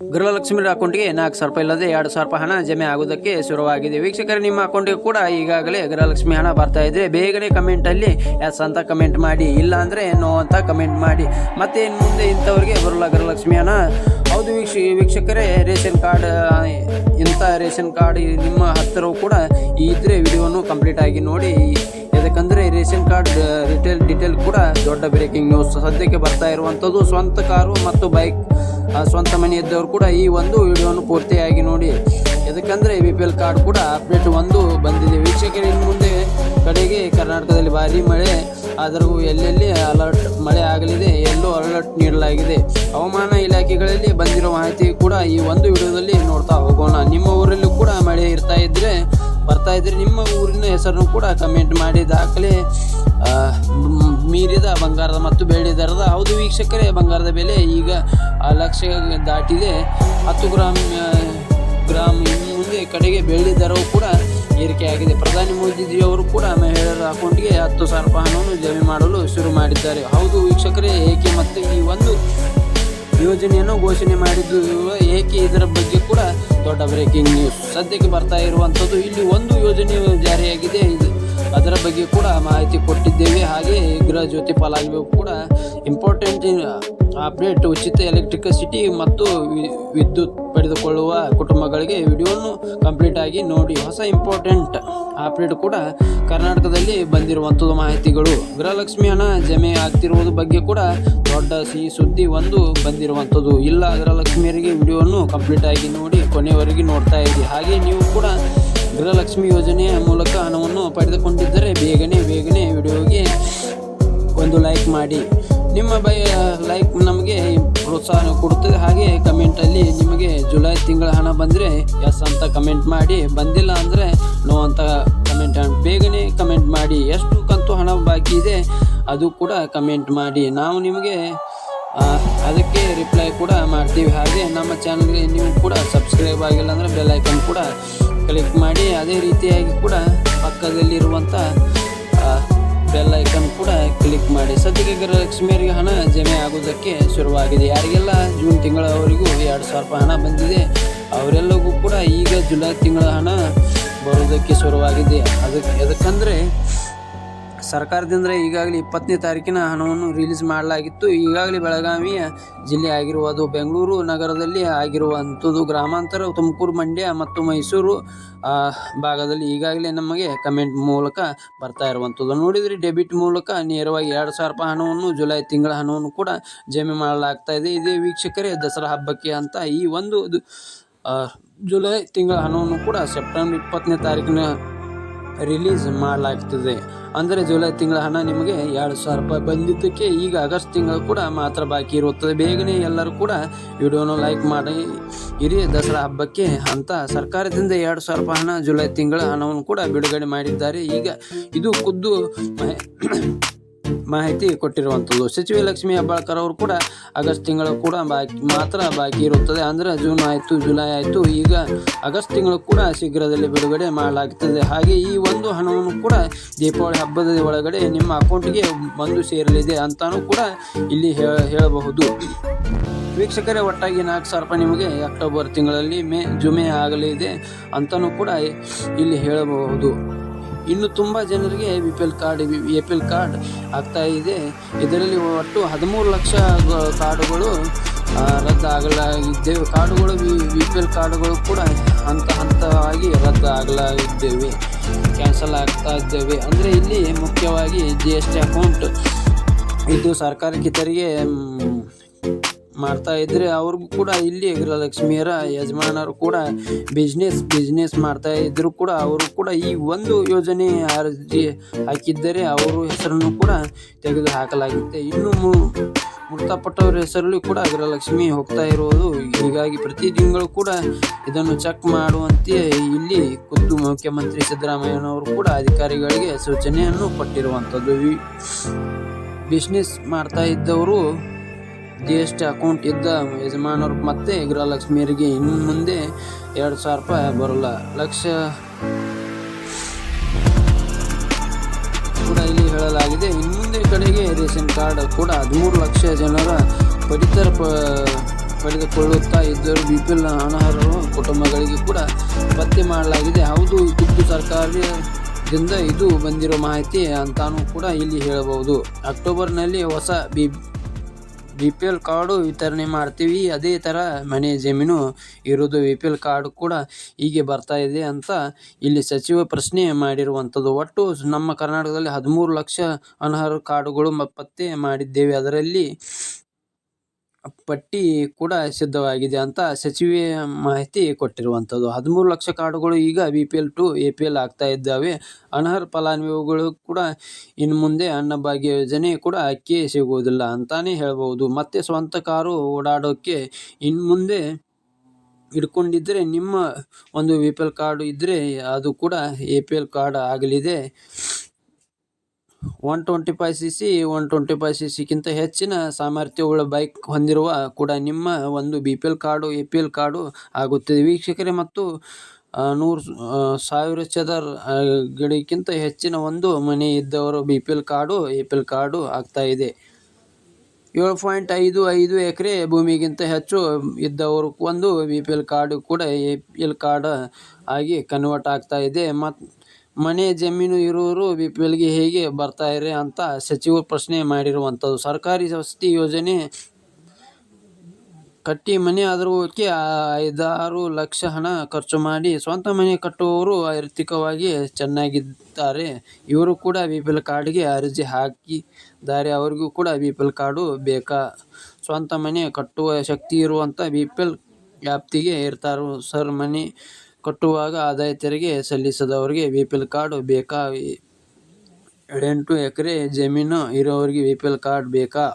ಗೃಹಲಕ್ಷ್ಮಿ ಅಕೌಂಟ್ಗೆ ನಾಲ್ಕು ಸಾವಿರ ರೂಪಾಯಿ ಇಲ್ಲದೆ ಎರಡು ಸಾವಿರ ರೂಪಾಯಿ ಹಣ ಜಮೆ ಆಗುವುದಕ್ಕೆ ಶುರುವಾಗಿದೆ. ವೀಕ್ಷಕರ, ನಿಮ್ಮ ಅಕೌಂಟಿಗೆ ಕೂಡ ಈಗಾಗಲೇ ಗೃಹಲಕ್ಷ್ಮಿ ಹಣ ಬರ್ತಾ ಇದ್ರೆ ಬೇಗನೆ ಕಮೆಂಟಲ್ಲಿ ಎಸ್ ಅಂತ ಕಮೆಂಟ್ ಮಾಡಿ ಇಲ್ಲ ಅಂದ್ರೆ ನೋ ಅಂತ ಕಮೆಂಟ್ ಮಾಡಿ. ಮತ್ತೆ ಇನ್ನು ಮುಂದೆ ಇಂಥವ್ರಿಗೆ ಬರಲ್ಲ ಗೃಹಲಕ್ಷ್ಮಿ ಹಣ? ಹೌದು ವೀಕ್ಷ, ವೀಕ್ಷಕರೇ, ರೇಷನ್ ಕಾರ್ಡ್ ಇಂಥ ರೇಷನ್ ಕಾರ್ಡ್ ನಿಮ್ಮ ಹತ್ತಿರವೂ ಕೂಡ ಇದ್ರೆ ವಿಡಿಯೋನು ಕಂಪ್ಲೀಟ್ ಆಗಿ ನೋಡಿ. ಯಾಕಂದರೆ ರೇಷನ್ ಕಾರ್ಡ್ ರಿಟೇಲ್, ಡಿಟೇಲ್ ಕೂಡ ದೊಡ್ಡ ಬ್ರೇಕಿಂಗ್ ನ್ಯೂಸ್. ಸದ್ಯಕ್ಕೆ ಬರ್ತಾ ಇರುವಂಥದ್ದು ಸ್ವಂತ ಕಾರು ಮತ್ತು ಬೈಕ್. ಸ್ವಂತ ಮನೆ ಇದ್ದವರು ಕೂಡ ಈ ಒಂದು ವಿಡಿಯೋನು ಪೂರ್ತಿಯಾಗಿ ನೋಡಿ. ಯಾಕಂದರೆ ಬಿ ಪಿ ಎಲ್ ಕಾರ್ಡ್ ಕೂಡ ಅಪ್ಡೇಟ್ ಒಂದು ಬಂದಿದೆ. ವೀಕ್ಷಕರು, ಇನ್ನು ಮುಂದೆ ಕಡೆಗೆ ಕರ್ನಾಟಕದಲ್ಲಿ ಭಾರಿ ಮಳೆ. ಆದರೂ ಎಲ್ಲೆಲ್ಲಿ ಅಲರ್ಟ್ ಮಳೆ ಆಗಲಿದೆ, ಎಲ್ಲೂ ಅಲರ್ಟ್ ನೀಡಲಾಗಿದೆ. ಹವಾಮಾನ ಇಲಾಖೆಗಳಲ್ಲಿ ಬಂದಿರೋ ಮಾಹಿತಿ ಕೂಡ ಈ ಒಂದು ವಿಡಿಯೋದಲ್ಲಿ ನೋಡ್ತಾ ಹೋಗೋಣ. ನಿಮ್ಮ ಊರಲ್ಲೂ ಕೂಡ ಮಳೆ ಇರ್ತಾ ಇದ್ದರೆ ಬರ್ತಾ ಇದ್ರೆ ನಿಮ್ಮ ಊರಿನ ಹೆಸರನ್ನು ಕೂಡ ಕಮೆಂಟ್ ಮಾಡಿ. ದಾಖಲೆ ಮೀರಿದ ಬಂಗಾರದ ಮತ್ತು ಬೆಳ್ಳಿ ದರದ. ಹೌದು ವೀಕ್ಷಕರೇ, ಬಂಗಾರದ ಬೆಲೆ ಈಗ ಲಕ್ಷ ದಾಟಿದೆ. ಹತ್ತು ಗ್ರಾಮ್ ಗ್ರಾಮ್ ಇನ್ನು ಮುಂದೆ ಕಡೆಗೆ ಬೆಳ್ಳಿ ದರವು ಕೂಡ ಏರಿಕೆಯಾಗಿದೆ. ಪ್ರಧಾನಿ ಮೋದಿಜಿಯವರು ಕೂಡ ಮಹಿಳೆಯರ ಅಕೌಂಟ್ಗೆ ಹತ್ತು ಸಾವಿರ ರೂಪಾಯಿ ಹಣವನ್ನು ಜಮೆ ಮಾಡಲು ಶುರು ಮಾಡಿದ್ದಾರೆ. ಹೌದು ವೀಕ್ಷಕರೇ, ಏಕೆ ಮತ್ತು ಈ ಒಂದು ಯೋಜನೆಯನ್ನು ಘೋಷಣೆ ಮಾಡಿದ್ದು ಏಕೆ ಇದರ ಬಗ್ಗೆ ಕೂಡ ದೊಡ್ಡ ಬ್ರೇಕಿಂಗ್ ನ್ಯೂಸ್ ಸದ್ಯಕ್ಕೆ ಬರ್ತಾ ಇರುವಂಥದ್ದು ಇಲ್ಲಿ ಒಂದು ಯೋಜನೆ ಜಾರಿಯಾಗಿದೆ. ಇದು ಅದರ ಬಗ್ಗೆ ಕೂಡ ಮಾಹಿತಿ ಕೊಟ್ಟಿದ್ದೇವೆ. ಹಾಗೆ ಗೃಹ ಜ್ಯೋತಿ ಪಾಲಾಗಬೇಕು ಕೂಡ ಇಂಪಾರ್ಟೆಂಟ್ ಅಪ್ಡೇಟ್ ಉಚಿತ ಎಲೆಕ್ಟ್ರಿಸಿಟಿ ಮತ್ತು ವಿದ್ಯುತ್ ಪಡೆದುಕೊಳ್ಳುವ ಕುಟುಂಬಗಳಿಗೆ ವಿಡಿಯೋನು ಕಂಪ್ಲೀಟ್ ಆಗಿ ನೋಡಿ. ಹೊಸ ಇಂಪಾರ್ಟೆಂಟ್ ಅಪ್ಡೇಟ್ ಕೂಡ ಕರ್ನಾಟಕದಲ್ಲಿ ಬಂದಿರುವಂಥದ್ದು ಮಾಹಿತಿಗಳು. ಗೃಹಲಕ್ಷ್ಮಿ ಹಣ ಜಮೆ ಆಗ್ತಿರುವುದು ಬಗ್ಗೆ ಕೂಡ ದೊಡ್ಡ ಸಿಹಿ ಸುದ್ದಿ ಒಂದು ಬಂದಿರುವಂಥದ್ದು. ಇಲ್ಲ, ಗೃಹಲಕ್ಷ್ಮಿಯರಿಗೆ ವಿಡಿಯೋವನ್ನು ಕಂಪ್ಲೀಟ್ ಆಗಿ ನೋಡಿ ಕೊನೆಯವರೆಗೆ ನೋಡ್ತಾ ಇದ್ದೀವಿ ಹಾಗೆ ನೀವು ಕೂಡ ಗೃಹಲಕ್ಷ್ಮಿ ಯೋಜನೆಯ ಮೂಲಕ ಹಣವನ್ನು ಪಡೆದುಕೊಂಡಿದ್ದರೆ ಬೇಗನೆ ಬೇಗನೆ ವಿಡಿಯೋಗೆ ಒಂದು ಲೈಕ್ ಮಾಡಿ. ನಿಮ್ಮ ಬೈ ಲೈಕ್ ನಮಗೆ ಪ್ರೋತ್ಸಾಹ ಕೊಡುತ್ತದೆ. ಹಾಗೆ ಕಮೆಂಟಲ್ಲಿ ನಿಮಗೆ ಜುಲೈ ತಿಂಗಳ ಹಣ ಬಂದರೆ ಎಸ್ ಅಂತ ಕಮೆಂಟ್ ಮಾಡಿ. ಬಂದಿಲ್ಲ ಅಂದರೆ ನೋ ಅಂತ ಕಮೆಂಟ್ ಬೇಗನೆ ಕಮೆಂಟ್ ಮಾಡಿ. ಎಷ್ಟು ಕಂತು ಹಣ ಬಾಕಿ ಇದೆ ಅದು ಕೂಡ ಕಮೆಂಟ್ ಮಾಡಿ. ನಾವು ನಿಮಗೆ ಅದಕ್ಕೆ ರಿಪ್ಲೈ ಕೂಡ ಮಾಡ್ತೀವಿ. ಹಾಗೆ ನಮ್ಮ ಚಾನಲ್ಗೆ ನೀವು ಕೂಡ ಸಬ್ಸ್ಕ್ರೈಬ್ ಆಗಿಲ್ಲ ಅಂದರೆ ಬೆಲ್ ಐಕನ್ ಕೂಡ ಕ್ಲಿಕ್ ಮಾಡಿ ಅದೇ ರೀತಿಯಾಗಿ ಕೂಡ ಪಕ್ಕದಲ್ಲಿರುವಂಥ ಬೆಲ್ ಐಕನ್ ಕೂಡ ಕ್ಲಿಕ್ ಮಾಡಿ. ಸದ್ಯಕ್ಕೆ ಗೃಹಲಕ್ಷ್ಮಿಯರಿಗೆ ಹಣ ಜಮೆ ಆಗೋದಕ್ಕೆ ಶುರುವಾಗಿದೆ. ಯಾರಿಗೆಲ್ಲ ಜೂನ್ ತಿಂಗಳವರೆಗೂ ಎರಡು ಸಾವಿರ ರೂಪಾಯಿ ಹಣ ಬಂದಿದೆ, ಅವರೆಲ್ಲರಿಗೂ ಕೂಡ ಈಗ ಜುಲೈ ತಿಂಗಳ ಹಣ ಬರೋದಕ್ಕೆ ಶುರುವಾಗಿದೆ. ಅದಕ್ಕೆ ಎದಕ್ಕಂದರೆ ಸರ್ಕಾರದಿಂದ ಈಗಾಗಲೇ ಇಪ್ಪತ್ತನೇ ತಾರೀಕಿನ ಹಣವನ್ನು ರಿಲೀಸ್ ಮಾಡಲಾಗಿತ್ತು. ಈಗಾಗಲೇ ಬೆಳಗಾವಿಯ ಜಿಲ್ಲೆ ಆಗಿರುವುದು ಬೆಂಗಳೂರು ನಗರದಲ್ಲಿ ಆಗಿರುವಂಥದ್ದು. ಗ್ರಾಮಾಂತರ, ತುಮಕೂರು, ಮಂಡ್ಯ ಮತ್ತು ಮೈಸೂರು ಭಾಗದಲ್ಲಿ ಈಗಾಗಲೇ ನಮಗೆ ಕಮೆಂಟ್ ಮೂಲಕ ಬರ್ತಾ ಇರುವಂಥದ್ದು. ನೋಡಿದರೆ ಡೆಬಿಟ್ ಮೂಲಕ ನೇರವಾಗಿ ಎರಡು ಸಾವಿರ ರೂಪಾಯಿ ಹಣವನ್ನು ಜುಲೈ ತಿಂಗಳ ಹಣವನ್ನು ಕೂಡ ಜಮೆ ಮಾಡಲಾಗ್ತಾ ಇದೆ. ಇದೇ ವೀಕ್ಷಕರೇ, ದಸರಾ ಹಬ್ಬಕ್ಕೆ ಅಂತ ಈ ಒಂದು ಜುಲೈ ತಿಂಗಳ ಹಣವನ್ನು ಕೂಡ ಸೆಪ್ಟೆಂಬರ್ ಇಪ್ಪತ್ತನೇ ತಾರೀಕಿನ ರಿಲೀಸ್ ಮಾಡಲಾಗ್ತದೆ. ಅಂದರೆ ಜುಲೈ ತಿಂಗಳ ಹಣ ನಿಮಗೆ ಎರಡು ಸಾವಿರ ರೂಪಾಯಿ ಬಂದಿದ್ದಕ್ಕೆ ಈಗ ಆಗಸ್ಟ್ ತಿಂಗಳು ಕೂಡ ಮಾತ್ರ ಬಾಕಿ ಇರುತ್ತದೆ. ಬೇಗನೆ ಎಲ್ಲರೂ ಕೂಡ ವಿಡಿಯೋನ ಲೈಕ್ ಮಾಡಿ. ಇರಿ ದಸರಾ ಹಬ್ಬಕ್ಕೆ ಅಂತ ಸರ್ಕಾರದಿಂದ ಎರಡು ಸಾವಿರ ರೂಪಾಯಿ ಹಣ ಜುಲೈ ತಿಂಗಳ ಹಣವನ್ನು ಕೂಡ ಬಿಡುಗಡೆ ಮಾಡಿದ್ದಾರೆ. ಈಗ ಇದು ಖುದ್ದು ಮಾಹಿತಿ ಕೊಟ್ಟಿರುವಂಥದ್ದು ಸಚಿವೆ ಲಕ್ಷ್ಮಿ ಹೆಬ್ಬಾಳ್ಕರ್ ಅವರು ಕೂಡ ಆಗಸ್ಟ್ ತಿಂಗಳು ಕೂಡ ಬಾಕಿ ಮಾತ್ರ ಬಾಕಿ ಇರುತ್ತದೆ. ಅಂದರೆ ಜೂನ್ ಆಯಿತು, ಜುಲೈ ಆಯಿತು, ಈಗ ಆಗಸ್ಟ್ ತಿಂಗಳು ಕೂಡ ಶೀಘ್ರದಲ್ಲಿ ಬಿಡುಗಡೆ ಮಾಡಲಾಗುತ್ತದೆ. ಹಾಗೆ ಈ ಒಂದು ಹಣವನ್ನು ಕೂಡ ದೀಪಾವಳಿ ಹಬ್ಬದ ಒಳಗಡೆ ನಿಮ್ಮ ಅಕೌಂಟ್ಗೆ ಬಂದು ಸೇರಲಿದೆ ಅಂತಾನೂ ಕೂಡ ಇಲ್ಲಿ ಹೇಳಬಹುದು. ವೀಕ್ಷಕರೇ, ಒಟ್ಟಾಗಿ ನಾಲ್ಕು ಸಾವಿರ ರೂಪಾಯಿ ನಿಮಗೆ ಅಕ್ಟೋಬರ್ ತಿಂಗಳಲ್ಲಿ ಮೇ, ಜುಮೆ ಆಗಲಿದೆ ಅಂತಲೂ ಕೂಡ ಇಲ್ಲಿ ಹೇಳಬಹುದು. ಇನ್ನು ತುಂಬ ಜನರಿಗೆ B P L card A P L card ಆಗ್ತಾ ಇದೆ. ಇದರಲ್ಲಿ ಒಟ್ಟು ಹದಿಮೂರು ಲಕ್ಷ ಕಾರ್ಡುಗಳು ರದ್ದು ರದ್ದಾಗಲಾಗಿದ್ದೇವೆ. ಕಾರ್ಡುಗಳು ಬಿ ಪಿ ಎಲ್ ಕಾರ್ಡುಗಳು ಕೂಡ ಹಂತ ಹಂತವಾಗಿ ರದ್ದಾಗಲಾಗಿದ್ದೇವೆ. ಕ್ಯಾನ್ಸಲ್ ಆಗ್ತಾ ಇದ್ದೇವೆ. ಅಂದರೆ ಇಲ್ಲಿ ಮುಖ್ಯವಾಗಿ ಜಿ ಎಸ್ ಟಿ ಅಕೌಂಟ್ ಇದು ಸರ್ಕಾರಕ್ಕೆ ತೆರಿಗೆ ಮಾಡ್ತಾ ಇದ್ರೆ ಅವ್ರಿಗೂ ಕೂಡ ಇಲ್ಲಿ ಗೃಹಲಕ್ಷ್ಮಿಯರ ಯಜಮಾನರು ಕೂಡ ಬಿಸ್ನೆಸ್ ಬಿಸ್ನೆಸ್ ಮಾಡ್ತಾ ಇದ್ರು ಕೂಡ ಅವರು ಕೂಡ ಈ ಒಂದು ಯೋಜನೆ ಅರ್ಜಿ ಹಾಕಿದ್ದರೆ ಅವರು ಹೆಸರನ್ನು ಕೂಡ ತೆಗೆದು ಹಾಕಲಾಗುತ್ತೆ ಇನ್ನು ಮೃತಪಟ್ಟವರ ಹೆಸರಲ್ಲಿ ಕೂಡ ಗೃಹಲಕ್ಷ್ಮಿ ಹೋಗ್ತಾ ಇರುವುದು ಹೀಗಾಗಿ ಪ್ರತಿ ತಿಂಗಳು ಕೂಡ ಇದನ್ನು ಚೆಕ್ ಮಾಡುವಂತೆ ಇಲ್ಲಿ ಖುದ್ದು ಮುಖ್ಯಮಂತ್ರಿ ಸಿದ್ದರಾಮಯ್ಯನವರು ಕೂಡ ಅಧಿಕಾರಿಗಳಿಗೆ ಸೂಚನೆಯನ್ನು ಕೊಟ್ಟಿರುವಂಥದ್ದು. ಬಿಸ್ನೆಸ್ ಮಾಡ್ತಾ ಇದ್ದವರು ಜಿ ಅಕೌಂಟ್ ಇದ್ದ ಯಜಮಾನರು ಮತ್ತೆ ಗೃಹಲಕ್ಷ್ಮಿಯರಿಗೆ ಇನ್ನು ಮುಂದೆ ಎರಡು ಸಾವಿರ ರೂಪಾಯಿ ಬರಲ್ಲ. ಲಕ್ಷ ಕೂಡ ಇಲ್ಲಿ ಹೇಳಲಾಗಿದೆ. ಇನ್ನು ಮುಂದೆ ಕಡೆಗೆ ರೇಷನ್ ಕಾರ್ಡ್ ಕೂಡ ಹದಿಮೂರು ಲಕ್ಷ ಜನರ ಪಡಿತರ ಪ ಪಡೆದುಕೊಳ್ಳುತ್ತಾ ಇದ್ದರು ಬಿ ಪಿ ಎಲ್ ಅನರ್ಹರು ಕುಟುಂಬಗಳಿಗೆ ಕೂಡ ಪತ್ತೆ ಮಾಡಲಾಗಿದೆ. ಹೌದು ಖುದ್ದು ಸರ್ಕಾರದಿಂದ ಇದು ಬಂದಿರೋ ಮಾಹಿತಿ ಅಂತಾನೂ ಕೂಡ ಇಲ್ಲಿ ಹೇಳಬಹುದು. ಅಕ್ಟೋಬರ್ನಲ್ಲಿ ಹೊಸ B B P L card ವಿತರಣೆ ಮಾಡ್ತೀವಿ. ಅದೇ ಥರ ಮನೆ ಜಮೀನು ಇರೋದು ಬಿ ಪಿ ಎಲ್ ಕಾರ್ಡ್ ಕೂಡ ಹೀಗೆ ಬರ್ತಾ ಇದೆ ಅಂತ ಇಲ್ಲಿ ಸಚಿವ ಪ್ರಶ್ನೆ ಮಾಡಿರುವಂಥದ್ದು. ಒಟ್ಟು ನಮ್ಮ ಕರ್ನಾಟಕದಲ್ಲಿ ಹದಿಮೂರು ಲಕ್ಷ ಅನರ್ಹ ಕಾರ್ಡುಗಳು ಪತ್ತೆ ಮಾಡಿದ್ದೇವೆ. ಅದರಲ್ಲಿ ಪಟ್ಟಿ ಕೂಡ ಸಿದ್ಧವಾಗಿದೆ ಅಂತ ಸಚಿವೆ ಮಾಹಿತಿ ಕೊಟ್ಟಿರುವಂಥದ್ದು. ಹದಿಮೂರು ಲಕ್ಷ ಕಾರ್ಡುಗಳು ಈಗ B P L to A P L ಆಗ್ತಾ ಇದ್ದಾವೆ. ಅನರ್ಹ ಫಲಾನುಭವಿಗಳು ಕೂಡ ಇನ್ನು ಮುಂದೆ ಅನ್ನಭಾಗ್ಯ ಯೋಜನೆ ಕೂಡ ಅಕ್ಕಿ ಸಿಗುವುದಿಲ್ಲ ಅಂತಾನೆ ಹೇಳ್ಬೋದು. ಮತ್ತೆ ಸ್ವಂತ ಕಾರು ಓಡಾಡೋಕ್ಕೆ ಇನ್ನು ಮುಂದೆ ಇಟ್ಕೊಂಡಿದ್ದರೆ ನಿಮ್ಮ ಒಂದು ಬಿ ಪಿ ಎಲ್ ಕಾರ್ಡು ಇದ್ದರೆ ಅದು ಕೂಡ ಎ ಪಿ ಎಲ್ ಕಾರ್ಡ್ ಆಗಲಿದೆ. One twenty five C C, one twenty five C ಸಿಗಿಂತ ಹೆಚ್ಚಿನ ಸಾಮರ್ಥ್ಯವುಳ್ಳ ಬೈಕ್ ಹೊಂದಿರುವ ಕೂಡ ನಿಮ್ಮ ಒಂದು B P L card, A P L card ಆಗುತ್ತದೆ. ವೀಕ್ಷಕರೇ, ಮತ್ತು ನೂರು ಸಾವಿರ ಚದರ್ ಗಡಿಗಿಂತ ಹೆಚ್ಚಿನ ಒಂದು ಮನೆ ಇದ್ದವರು B P L card, A P L card ಆಗ್ತಾ ಇದೆ. ಏಳು ಪಾಯಿಂಟ್ ಐದು ಐದು ಎಕರೆ ಭೂಮಿಗಿಂತ ಹೆಚ್ಚು ಇದ್ದವರು ಒಂದು ಬಿ ಪಿ ಎಲ್ ಕಾರ್ಡು ಕೂಡ ಎ ಪಿ ಎಲ್ ಕಾರ್ಡ್ ಆಗಿ ಕನ್ವರ್ಟ್ ಆಗ್ತಾ ಇದೆ. ಮತ್ತು ಮನೆ ಜಮೀನು ಇರೋರು ಬಿ ಪಿ ಎಲ್ಗೆ ಹೇಗೆ ಬರ್ತಾರೆ ಅಂತ ಸಚಿವರು ಪ್ರಶ್ನೆ ಮಾಡಿರುವಂಥದ್ದು. ಸರ್ಕಾರಿ ವಸತಿ ಯೋಜನೆ ಕಟ್ಟಿ ಮನೆ ಆದರೋಕ್ಕೆ ಐದಾರು ಲಕ್ಷ ಹಣ ಖರ್ಚು ಮಾಡಿ ಸ್ವಂತ ಮನೆ ಕಟ್ಟುವವರು ಆರ್ಥಿಕವಾಗಿ ಚೆನ್ನಾಗಿದ್ದಾರೆ. ಇವರು ಕೂಡ ಬಿ ಪಿ ಎಲ್ ಕಾರ್ಡ್ಗೆ ಅರ್ಜಿ ಹಾಕಿದ್ದಾರೆ. ಅವರಿಗೂ ಕೂಡ ಬಿ ಪಿ ಎಲ್ ಕಾರ್ಡು ಬೇಕಾ? ಸ್ವಂತ ಮನೆ ಕಟ್ಟುವ ಶಕ್ತಿ ಇರುವಂಥ ಬಿ ಪಿ ಎಲ್ ವ್ಯಾಪ್ತಿಗೆ ಇರ್ತಾರೋ. ಸರ್, ಮನೆ ಕಟ್ಟುವಾಗ ಆದಾಯ ತೆರಿಗೆ ಸಲ್ಲಿಸದವರಿಗೆ ವಿ.ಪಿ.ಎಲ್ ಕಾರ್ಡ್ ಬೇಕಾ? ಎಂಟು ಎಕರೆ ಜಮೀನು ಇರೋರಿಗೆ ವಿ.ಪಿ.ಎಲ್ ಕಾರ್ಡ್ ಬೇಕಾ?